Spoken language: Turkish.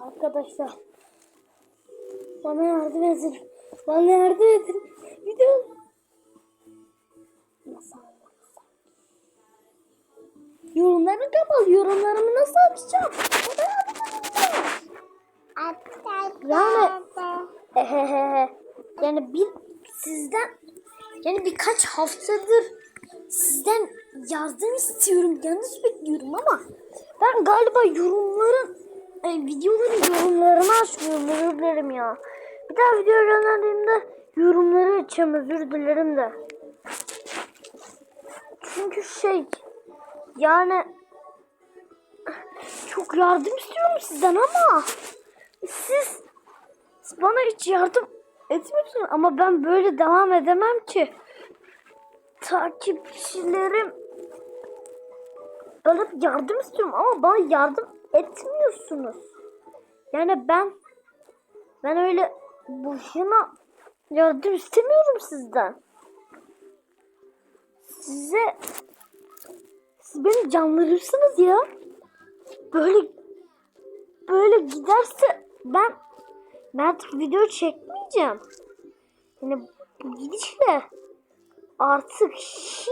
Arkadaşlar. Bana yardım edin. Bana yardım edin. Video. Nasıl? Yorumlarımı kapalı. Yorumlarımı nasıl açacağım? Yani yani bir sizden yani birkaç haftadır sizden yardım istiyorum. Yanlış bekliyorum ama ben galiba yorumların e, videoların yorumlarını açmıyorum. Özür dilerim ya. Bir daha video gönderdiğimde yorumları açacağım. Özür dilerim de. Çünkü şey yani çok yardım istiyorum sizden ama siz, bana hiç yardım etmiyorsunuz ama ben böyle devam edemem ki. Takipçilerim ben yardım istiyorum ama bana yardım etmiyorsunuz. Yani ben ben öyle boşuna yardım istemiyorum sizden. Size siz benim canlarımsınız ya. Böyle böyle giderse ben ben artık video çekmeyeceğim. Yani bu gidişle artık hiç